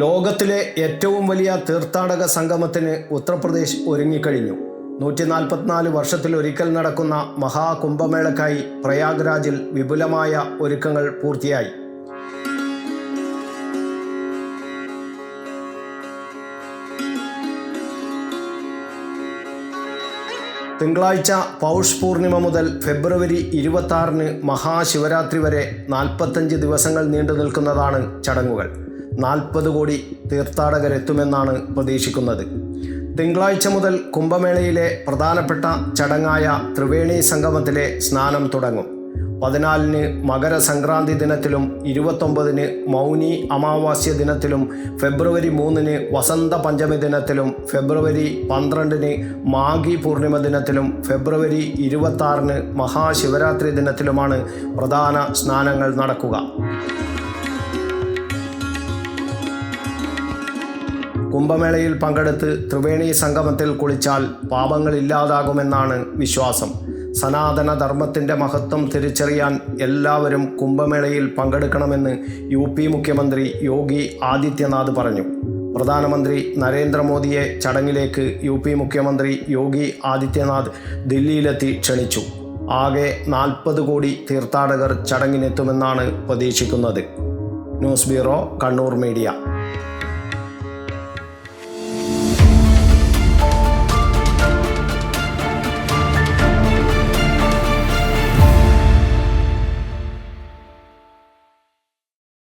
ലോകത്തിലെ ഏറ്റവും വലിയ തീർത്ഥാടക സംഗമത്തിന് ഉത്തർപ്രദേശ് ഒരുങ്ങിക്കഴിഞ്ഞു. നൂറ്റി നാൽപ്പത്തിനാല് വർഷത്തിൽ ഒരിക്കൽ നടക്കുന്ന മഹാകുംഭമേളക്കായി പ്രയാഗ്രാജിൽ വിപുലമായ ഒരുക്കങ്ങൾ പൂർത്തിയായി. തിങ്കളാഴ്ച പൗഷ് പൂർണിമ മുതൽ ഫെബ്രുവരി ഇരുപത്തി ആറിന് മഹാശിവരാത്രി വരെ നാൽപ്പത്തഞ്ച് ദിവസങ്ങൾ നീണ്ടു നിൽക്കുന്നതാണ് ചടങ്ങുകൾ. നാൽപ്പത് കോടി തീർത്ഥാടകരെത്തുമെന്നാണ് പ്രതീക്ഷിക്കുന്നത്. തിങ്കളാഴ്ച മുതൽ കുംഭമേളയിലെ പ്രധാനപ്പെട്ട ചടങ്ങായ ത്രിവേണി സംഗമത്തിലെ സ്നാനം തുടങ്ങും. പതിനാലിന് മകരസംക്രാന്തി ദിനത്തിലും ഇരുപത്തൊമ്പതിന് മൗനി അമാവാസ്യ ദിനത്തിലും ഫെബ്രുവരി മൂന്നിന് വസന്ത പഞ്ചമി ദിനത്തിലും ഫെബ്രുവരി പന്ത്രണ്ടിന് മാഘി പൂർണിമ ദിനത്തിലും ഫെബ്രുവരി ഇരുപത്താറിന് മഹാശിവരാത്രി ദിനത്തിലുമാണ് പ്രധാന സ്നാനങ്ങൾ നടക്കുക. കുംഭമേളയിൽ പങ്കെടുത്ത് ത്രിവേണി സംഗമത്തിൽ കുളിച്ചാൽ പാപങ്ങൾ ഇല്ലാതാകുമെന്നാണ് വിശ്വാസം. സനാതന ധർമ്മത്തിന്റെ മഹത്വം തിരിച്ചറിയാൻ എല്ലാവരും കുംഭമേളയിൽ പങ്കെടുക്കണമെന്ന് യു പി മുഖ്യമന്ത്രി യോഗി ആദിത്യനാഥ് പറഞ്ഞു. പ്രധാനമന്ത്രി നരേന്ദ്രമോദിയെ ചടങ്ങിലേക്ക് യു പി മുഖ്യമന്ത്രി യോഗി ആദിത്യനാഥ് ദില്ലിയിലെത്തി ക്ഷണിച്ചു. ആകെ നാൽപ്പത് കോടി തീർത്ഥാടകർ ചടങ്ങിനെത്തുമെന്നാണ് പ്രതീക്ഷിക്കുന്നത്. News bureau Kannur media.